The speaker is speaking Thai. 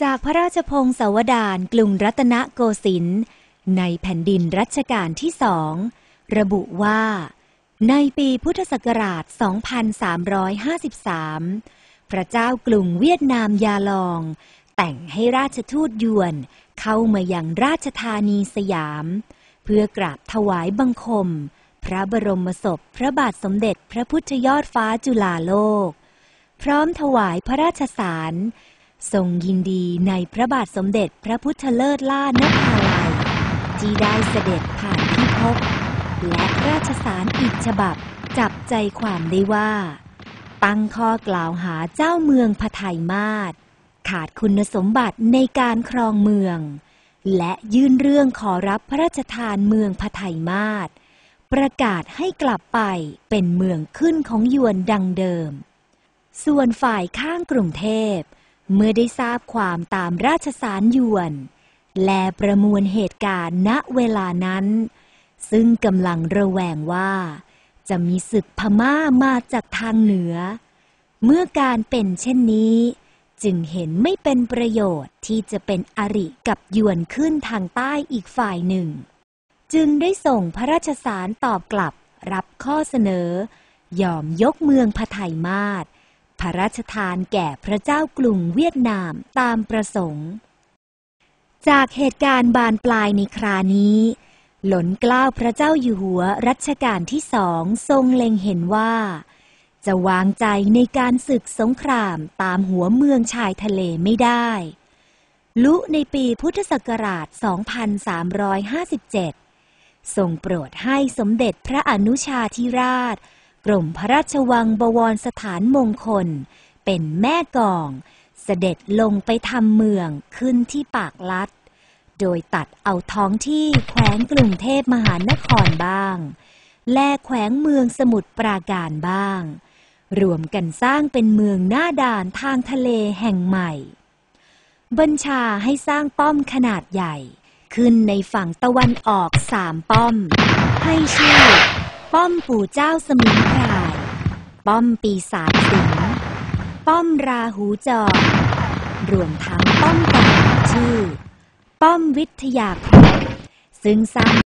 จากพระราชพงศาวดารกรุงรัตนโกสินทร์ในแผ่นดินรัชกาลที่สองระบุว่า ในปีพุทธศักราช 2353 พระเจ้ากรุงเวียดนามยาลอง แต่งให้ราชทูตยวนเข้ามายังราชธานีสยาม เพื่อกราบถวายบังคม พระบรมศพพระบาทสมเด็จพระพุทธยอดฟ้าจุฬาโลก พร้อมถวายพระราชสาร ทรงยินดีในพระบาทสมเด็จพระพุทธเลิศล่านภาลัยที่ได้เสด็จผ่านพิภพและราชสารอีกฉบับจับใจความได้ว่า ตั้งข้อกล่าวหาเจ้าเมืองพไทยมาศขาดคุณสมบัติในการครองเมือง และยื่นเรื่องขอรับพระราชทานเมืองพไทยมาศประกาศให้กลับไปเป็นเมืองขึ้นของยวนดังเดิม ส่วนฝ่ายข้างกรุงเทพ เมื่อได้ทราบความตามราชสารยวน และประมวลเหตุการณ์ณเวลานั้น ซึ่งกำลังระแวงว่า จะมีศึกพม่ามาจากทางเหนือ เมื่อการเป็นเช่นนี้ จึงเห็นไม่เป็นประโยชน์ที่จะเป็นอริกับยวนขึ้นทางใต้อีกฝ่ายหนึ่ง จึงได้ส่งพระราชสารตอบกลับรับข้อเสนอ ยอมยกเมืองพไทยมาศ พระราชทานแก่พระเจ้ากรุงเวียดนามตามประสงค์ จากเหตุการณ์บานปลายในครานี้ หลนกล้าวพระเจ้าอยู่หัวรัชกาลที่สองทรงเล็งเห็นว่า จะวางใจในการศึกสงครามตามหัวเมืองชายทะเลไม่ได้ ลุในปีพุทธศักราช 2357 ทรงโปรดให้สมเด็จพระอนุชาธิราช กรมพระราชวังบวรสถานมงคล เป็นแม่กอง เสด็จลงไปทำเมืองขึ้นที่ปากลัด โดยตัดเอาท้องที่แขวงกรุงเทพมหานครบ้าง และแขวงเมืองสมุทรปราการบ้าง รวมกันสร้างเป็นเมืองหน้าด่านทางทะเลแห่งใหม่ บัญชาให้สร้างป้อมขนาดใหญ่ ขึ้นในฝั่งตะวันออกสามป้อม ให้ชื่อ ป้อมปู่เจ้าสมิงพราย ป้อมปีศาจสิงป้อมราหูจอรรวมทั้งป้อมต่างชื่อ ป้อมวิทยาครซึ่งสร้าง